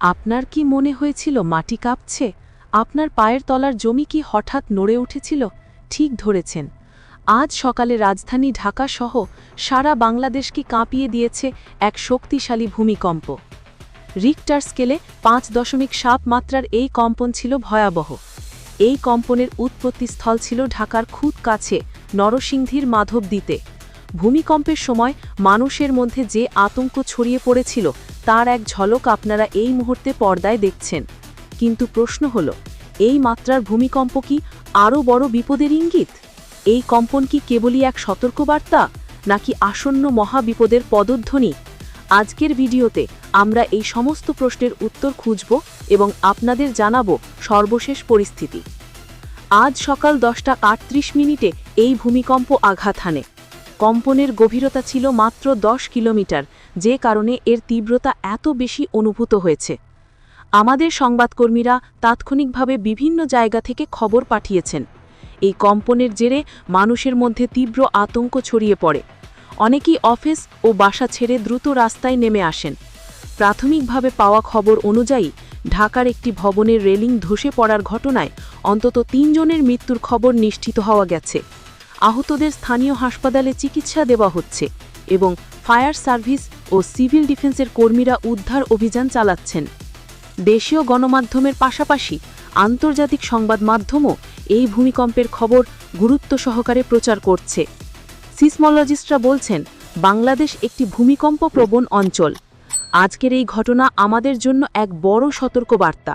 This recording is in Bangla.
আপনার কি মনে হয়েছিল মাটি কাঁপছে? আপনার পায়ের তলার জমি কি হঠাৎ নড়ে উঠেছিল? ঠিক ধরেছেন। আজ সকালে রাজধানী ঢাকা সহ সারা বাংলাদেশকে কাঁপিয়ে দিয়েছে এক শক্তিশালী ভূমিকম্প। রিক্টার স্কেলে পাঁচ দশমিক সাত মাত্রার এই কম্পন ছিল ভয়াবহ। এই কম্পনের উৎপত্তিস্থল ছিল ঢাকার খুদ কাছে নরসিংধীর মাধব দিতে ভূমিকম্পের সময় মানুষের মধ্যে যে আতঙ্ক ছড়িয়ে পড়েছিল তার এক ঝলক আপনারা এই মুহূর্তে পর্দায় দেখছেন। কিন্তু প্রশ্ন হল, এই মাত্রার ভূমিকম্প কি আরও বড় বিপদের ইঙ্গিত? এই কম্পন কি কেবলই এক সতর্কবার্তা, নাকি আসন্ন মহাবিপদের পদধ্বনি? আজকের ভিডিওতে আমরা এই সমস্ত প্রশ্নের উত্তর খুঁজব এবং আপনাদের জানাব সর্বশেষ পরিস্থিতি। আজ সকাল দশটা আটত্রিশ মিনিটে এই ভূমিকম্প আঘাত হানে। কম্পনের গভীরতা ছিল মাত্র দশ কিলোমিটার, যে কারণে এর তীব্রতা এত বেশি অনুভূত হয়েছে। আমাদের সংবাদকর্মীরা তাৎক্ষণিকভাবে বিভিন্ন জায়গা থেকে খবর পাঠিয়েছেন। এই কম্পনের জেরে মানুষের মধ্যে তীব্র আতঙ্ক ছড়িয়ে পড়ে। অনেকেই অফিস ও বাসা ছেড়ে দ্রুত রাস্তায় নেমে আসেন। প্রাথমিকভাবে পাওয়া খবর অনুযায়ী, ঢাকার একটি ভবনের রেলিং ধসে পড়ার ঘটনায় অন্তত তিনজনের মৃত্যুর খবর নিশ্চিত হওয়া গেছে। আহতদের স্থানীয় হাসপাতালে চিকিৎসা দেওয়া হচ্ছে এবং ফায়ার সার্ভিস ও সিভিল ডিফেন্সের কর্মীরা উদ্ধার অভিযান চালাচ্ছেন। দেশীয় গণমাধ্যমের পাশাপাশি আন্তর্জাতিক সংবাদ মাধ্যমও এই ভূমিকম্পের খবর গুরুত্ব সহকারে প্রচার করছে। সিসমোলজিস্টরা বলছেন, বাংলাদেশ একটি ভূমিকম্প প্রবণ অঞ্চল। আজকের এই ঘটনা আমাদের জন্য এক বড় সতর্কবার্তা।